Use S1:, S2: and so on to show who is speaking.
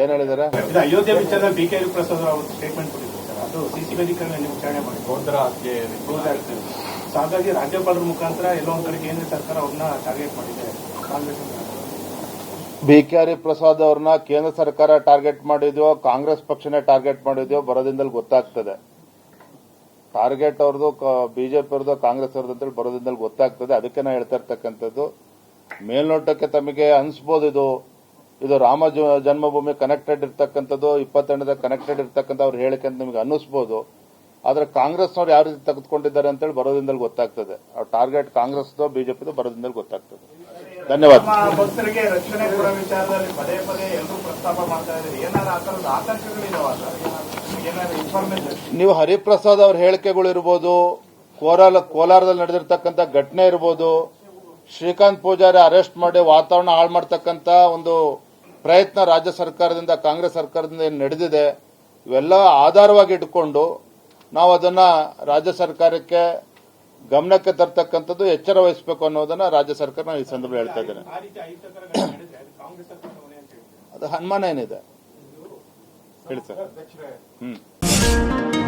S1: ಏನ್ ಹೇಳಿದಾರೆ?
S2: ಅಯೋಧ್ಯೆ ವಿಚಾರ ಬಿ ಕೆ ಪ್ರಸಾದ್ ಅವರು ಸ್ಟೇಟ್ಮೆಂಟ್ ಕೊಟ್ಟಿದ್ದಾರೆ. ಸರ್ ಅದು ಸಿಸಿ ವೇದಿಕೆಗಳಲ್ಲಿ ವಿಚಾರಣೆ ಮಾಡಿ
S3: ಗೋದ್ರಾಗೆ
S2: ಹೌದಾಗ್ತದೆ ಸೊ ಹಾಗಾಗಿ ರಾಜ್ಯಪಾಲರ ಮುಖಾಂತರ ಎಲ್ಲೋ ಒಂದ್ ಕಡೆ ಕೇಂದ್ರ ಸರ್ಕಾರ ಅವ್ರನ್ನ ಟಾರ್ಗೆಟ್ ಮಾಡಿದೆ. ಕಾಂಗ್ರೆಸ್.
S1: ಬಿ ಕೆ ಹರಿ ಪ್ರಸಾದ್ ಅವ್ರನ್ನ ಕೇಂದ್ರ ಸರ್ಕಾರ ಟಾರ್ಗೆಟ್ ಮಾಡಿದ್ಯೋ ಕಾಂಗ್ರೆಸ್ ಪಕ್ಷನೇ ಟಾರ್ಗೆಟ್ ಮಾಡಿದ್ಯೋ ಬರೋದಿಂದಲೇ ಗೊತ್ತಾಗ್ತದೆ. ಟಾರ್ಗೆಟ್ ಅವ್ರದ್ದು ಬಿಜೆಪಿ ಅವ್ರದ್ದು ಕಾಂಗ್ರೆಸ್ ಅವ್ರದ್ದು ಅಂತೇಳಿ ಬರೋದಿಂದಲೇ ಗೊತ್ತಾಗ್ತದೆ. ಅದಕ್ಕೆ ನಾ ಹೇಳ್ತಾ ಇರ್ತಕ್ಕಂಥದ್ದು. ಮೇಲ್ನೋಟಕ್ಕೆ ತಮಗೆ ಅನಿಸ್ಬೋದು ಇದು. ಇದು ರಾಮ ಜನ್ಮಭೂಮಿ ಕನೆಕ್ಟೆಡ್ ಇರ್ತಕ್ಕಂಥದ್ದು ಇಪ್ಪತ್ತೆಂಟದ ಕನೆಕ್ಟೆಡ್ ಇರ್ತಕ್ಕಂಥ ಅವ್ರು ಹೇಳಿಕೆ ಅಂತ ನಿಮಗೆ ಅನ್ನಿಸ್ಬೋದು. ಆದ್ರೆ ಕಾಂಗ್ರೆಸ್ನವ್ರು ಯಾವ ರೀತಿ ತೆಗೆದುಕೊಂಡಿದ್ದಾರೆ ಅಂತೇಳಿ ಬರೋದಿಂದಲೇ ಗೊತ್ತಾಗ್ತದೆ. ಅವ್ರ ಟಾರ್ಗೆಟ್ ಕಾಂಗ್ರೆಸ್ದು ಬಿಜೆಪಿದು ಬರೋದಿಂದಲೇ ಗೊತ್ತಾಗ್ತದೆ. ಧನ್ಯವಾದ. ನೀವು ಹರಿಪ್ರಸಾದ್ ಅವ್ರ ಹೇಳಿಕೆಗಳು ಇರ್ಬೋದು ಕೋಲಾರ ಕೋಲಾರದಲ್ಲಿ ನಡೆದಿರ್ತಕ್ಕಂಥ ಘಟನೆ ಇರ್ಬೋದು ಶ್ರೀಕಾಂತ್ ಪೂಜಾರಿ ಅರೆಸ್ಟ್ ಮಾಡಿ ವಾತಾವರಣ ಹಾಳು ಮಾಡ್ತಕ್ಕಂಥ ಒಂದು ಪ್ರಯತ್ನ ರಾಜ್ಯ ಸರ್ಕಾರದಿಂದ ಕಾಂಗ್ರೆಸ್ ಸರ್ಕಾರದಿಂದ ಏನು ನಡೆದಿದೆ ಇವೆಲ್ಲ ಆಧಾರವಾಗಿ ಇಟ್ಕೊಂಡು ನಾವು ಅದನ್ನ ರಾಜ್ಯ ಸರ್ಕಾರಕ್ಕೆ ಗಮನಕ್ಕೆ ತರ್ತಕ್ಕಂಥದ್ದು ಎಚ್ಚರ ವಹಿಸಬೇಕು ಅನ್ನೋದನ್ನ ರಾಜ್ಯ ಸರ್ಕಾರ ನಾನು ಈ ಸಂದರ್ಭ ಹೇಳ್ತಾ ಇದ್ದೇನೆ. ಅದು ಅನುಮಾನ ಏನಿದೆ? ಹೇಳಿ ಸರ್. ಹ್ಮ್.